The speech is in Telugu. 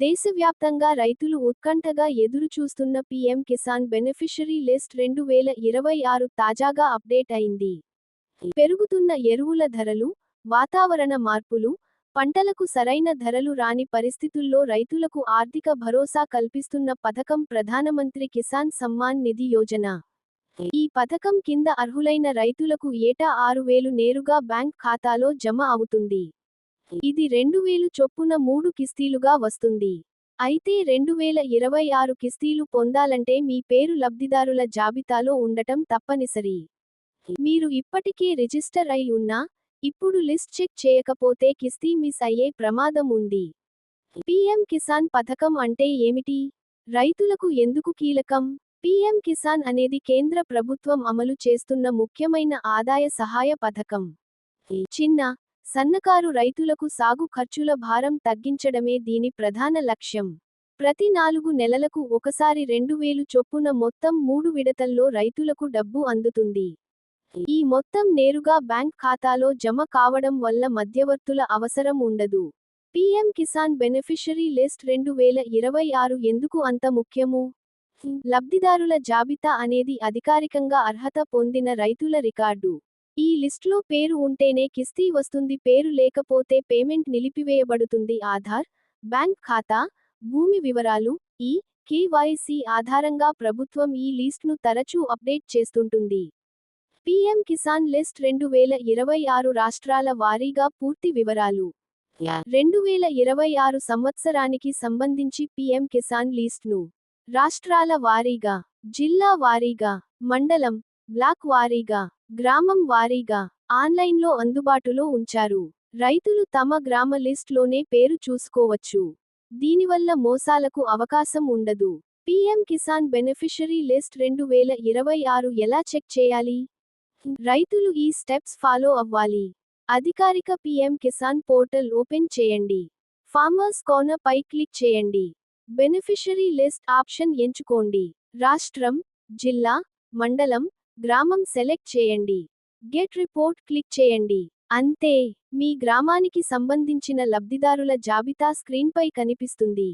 దేశవ్యాప్తంగా రైతులు ఉత్కంఠగా ఎదురుచూస్తున్న పీఎం కిసాన్ బెనిఫిషరీ లిస్ట్ రెండు వేల ఇరవై ఆరు తాజాగా అప్డేట్ అయింది. పెరుగుతున్న ఎరువుల ధరలు వాతావరణ మార్పులు పంటలకు సరైన ధరలు రాని పరిస్థితుల్లో రైతులకు ఆర్థిక భరోసా కల్పిస్తున్న పథకం ప్రధానమంత్రి కిసాన్ సమ్మాన్ నిధి యోజన. ఈ పథకం కింద అర్హులైన రైతులకు ఏటా ఆరు వేలు నేరుగా బ్యాంక్ ఖాతాలో జమ అవుతుంది. ఇది రెండు వేలు చొప్పున మూడు కిస్తీలుగా వస్తుంది. అయితే రెండు వేల ఇరవై ఆరు కిస్తీలు పొందాలంటే మీ పేరు లబ్ధిదారుల జాబితాలో ఉండటం తప్పనిసరి. మీరు ఇప్పటికే రిజిస్టర్ అయి ఉన్నా ఇప్పుడు లిస్ట్ చెక్ చేయకపోతే కిస్తీ మిస్ అయ్యే ప్రమాదం ఉంది. పీఎం కిసాన్ పథకం అంటే ఏమిటి? రైతులకు ఎందుకు కీలకం? పీఎం కిసాన్ అనేది కేంద్ర ప్రభుత్వం అమలు చేస్తున్న ముఖ్యమైన ఆదాయ సహాయ పథకం. చిన్న సన్నకారు రైతులకు సాగు ఖర్చుల భారం తగ్గించడమే దీని ప్రధాన లక్ష్యం. ప్రతి నాలుగు నెలలకు ఒకసారి రెండు వేలు చొప్పున మొత్తం మూడు విడతల్లో రైతులకు డబ్బు అందుతుంది. ఈ మొత్తం నేరుగా బ్యాంక్ ఖాతాలో జమ కావడం వల్ల మధ్యవర్తుల అవసరం ఉండదు. పీఎం కిసాన్ బెనిఫిషరీ లిస్ట్ రెండు వేల ఇరవై ఆరు ఎందుకు అంత ముఖ్యము? లబ్ధిదారుల జాబితా అనేది అధికారికంగా అర్హత పొందిన రైతుల రికార్డు. ఈ లిస్టులో పేరు ఉంటేనే కిస్తీ వస్తుంది. పేరు లేకపోతే పేమెంట్ నిలిపివేయబడుతుంది. ఆధార్ బ్యాంక్ ఖాతా భూమి వివరాలు ఈ కేవైసీ ఆధారంగా ప్రభుత్వం ఈ లిస్ట్ను తరచూ అప్డేట్ చేస్తుంటుంది. పీఎం కిసాన్ లిస్ట్ రెండు వేల ఇరవై ఆరు రాష్ట్రాల వారీగా పూర్తి వివరాలు. రెండు వేల ఇరవై ఆరు సంవత్సరానికి సంబంధించి పీఎం కిసాన్ లిస్ట్ను రాష్ట్రాల వారీగా జిల్లా వారీగా మండలం బ్లాక్ వారీగా గ్రామం వారీగా ఆన్లైన్లో అందుబాటులో ఉంచారు. రైతులు తమ గ్రామ లిస్ట్లోనే పేరు చూసుకోవచ్చు. దీనివల్ల మోసాలకు అవకాశం ఉండదు. పీఎం కిసాన్ బెనిఫిషరీ లిస్ట్ రెండు వేల ఇరవై ఆరు ఎలా చెక్ చేయాలి? రైతులు ఈ స్టెప్స్ ఫాలో అవ్వాలి. అధికారిక పీఎం కిసాన్ పోర్టల్ ఓపెన్ చేయండి. ఫార్మర్స్ కార్నర్ పై క్లిక్ చేయండి. బెనిఫిషరీ లిస్ట్ ఆప్షన్ ఎంచుకోండి. రాష్ట్రం జిల్లా మండలం గ్రామం సెలెక్ట్ చేయండి. గెట్ రిపోర్ట్ క్లిక్ చేయండి. అంతే మీ గ్రామానికి సంబంధించిన లబ్ధిదారుల జాబితా స్క్రీన్పై కనిపిస్తుంది.